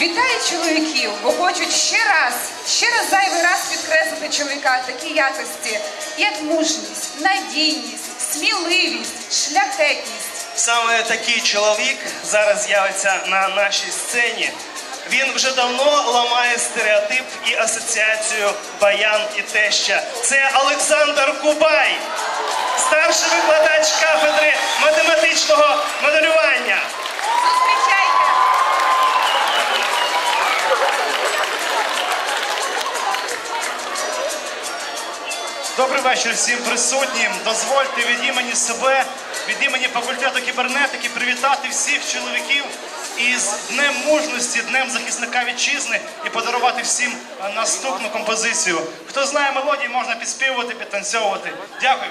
Вітаю чоловіків, бо хочуть ще раз, ще раз зайвий раз підкреслити чоловіка такі якості, як мужність, надійність, сміливість, шляхетність. Саме такий чоловік зараз з'явиться на нашій сцені. Він вже давно ламає стереотип і асоціацію баян і теща. Це Олександр Кубай, старший викладач кафедри математичного моделювання. Добрий вечір всім присутнім. Дозвольте від імені себе, від імені факультету кібернетики привітати всіх чоловіків із Днем мужності, Днем захисника вітчизни і подарувати всім е, наступну композицію. Хто знає мелодії, можна підспівувати, підтанцьовувати. Дякую.